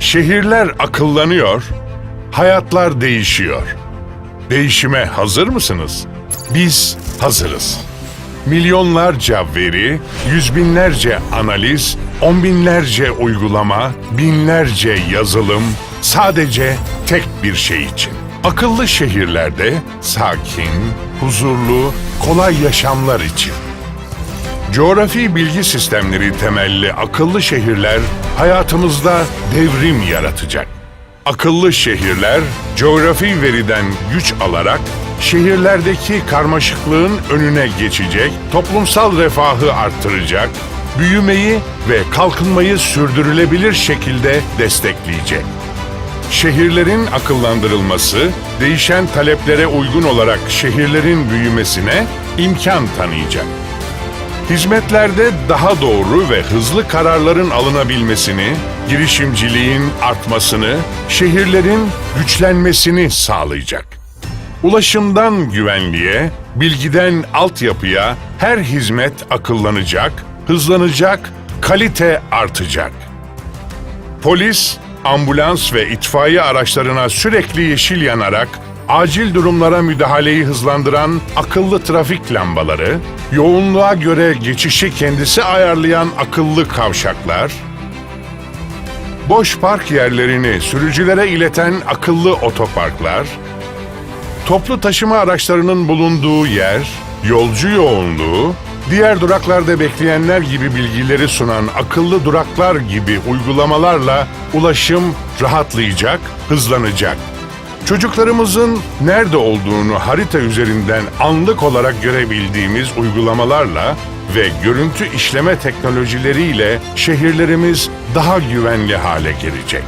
Şehirler akıllanıyor, hayatlar değişiyor. Değişime hazır mısınız? Biz hazırız. Milyonlarca veri, yüz binlerce analiz, on binlerce uygulama, binlerce yazılım sadece tek bir şey için. Akıllı şehirlerde sakin, huzurlu, kolay yaşamlar için. Coğrafi bilgi sistemleri temelli akıllı şehirler hayatımızda devrim yaratacak. Akıllı şehirler coğrafi veriden güç alarak şehirlerdeki karmaşıklığın önüne geçecek, toplumsal refahı arttıracak, büyümeyi ve kalkınmayı sürdürülebilir şekilde destekleyecek. Şehirlerin akıllandırılması, değişen taleplere uygun olarak şehirlerin büyümesine imkan tanıyacak. Hizmetlerde daha doğru ve hızlı kararların alınabilmesini, girişimciliğin artmasını, şehirlerin güçlenmesini sağlayacak. Ulaşımdan güvenliğe, bilgiden altyapıya her hizmet akıllanacak, hızlanacak, kalite artacak. Polis, ambulans ve itfaiye araçlarına sürekli yeşil yanarak acil durumlara müdahaleyi hızlandıran akıllı trafik lambaları, yoğunluğa göre geçişi kendisi ayarlayan akıllı kavşaklar, boş park yerlerini sürücülere ileten akıllı otoparklar, toplu taşıma araçlarının bulunduğu yer, yolcu yoğunluğu, diğer duraklarda bekleyenler gibi bilgileri sunan akıllı duraklar gibi uygulamalarla ulaşım rahatlayacak, hızlanacak. Çocuklarımızın nerede olduğunu harita üzerinden anlık olarak görebildiğimiz uygulamalarla ve görüntü işleme teknolojileriyle şehirlerimiz daha güvenli hale gelecek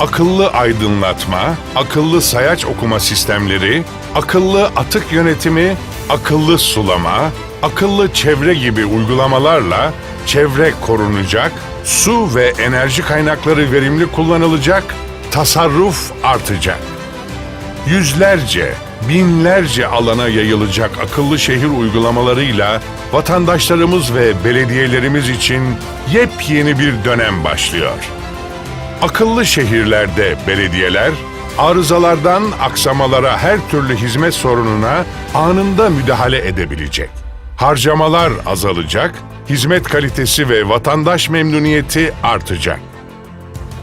akıllı aydınlatma, akıllı sayaç okuma sistemleri, akıllı atık yönetimi, akıllı sulama, akıllı çevre gibi uygulamalarla çevre korunacak, su ve enerji kaynakları verimli kullanılacak, tasarruf artacak. Yüzlerce, binlerce alana yayılacak akıllı şehir uygulamalarıyla vatandaşlarımız ve belediyelerimiz için yepyeni bir dönem başlıyor. Akıllı şehirlerde belediyeler, arızalardan aksamalara her türlü hizmet sorununa anında müdahale edebilecek. Harcamalar azalacak, hizmet kalitesi ve vatandaş memnuniyeti artacak.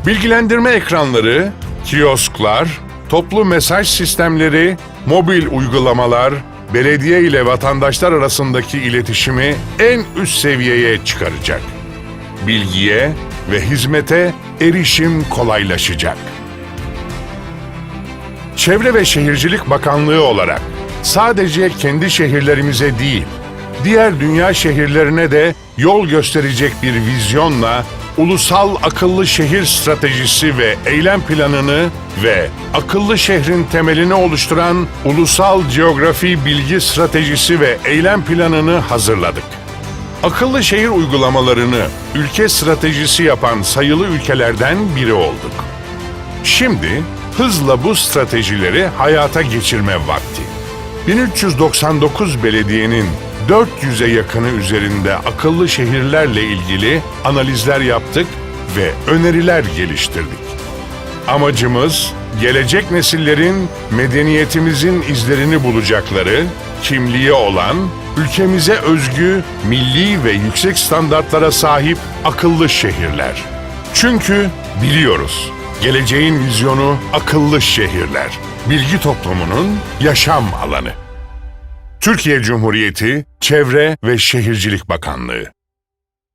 Bilgilendirme ekranları, kiosklar, toplu mesaj sistemleri, mobil uygulamalar, belediye ile vatandaşlar arasındaki iletişimi en üst seviyeye çıkaracak bilgiye ve hizmete erişim kolaylaşacak. Çevre ve Şehircilik Bakanlığı olarak sadece kendi şehirlerimize değil, diğer dünya şehirlerine de yol gösterecek bir vizyonla ulusal akıllı şehir stratejisi ve eylem planını ve akıllı şehrin temelini oluşturan ulusal coğrafi bilgi stratejisi ve eylem planını hazırladık akıllı şehir uygulamalarını ülke stratejisi yapan sayılı ülkelerden biri olduk. Şimdi hızla bu stratejileri hayata geçirme vakti. 1399 belediyenin 400'e yakını üzerinde akıllı şehirlerle ilgili analizler yaptık ve öneriler geliştirdik. Amacımız gelecek nesillerin medeniyetimizin izlerini bulacakları, kimliği olan, ülkemize özgü, milli ve yüksek standartlara sahip akıllı şehirler. Çünkü biliyoruz, geleceğin vizyonu akıllı şehirler. Bilgi toplumunun yaşam alanı. Türkiye Cumhuriyeti Çevre ve Şehircilik Bakanlığı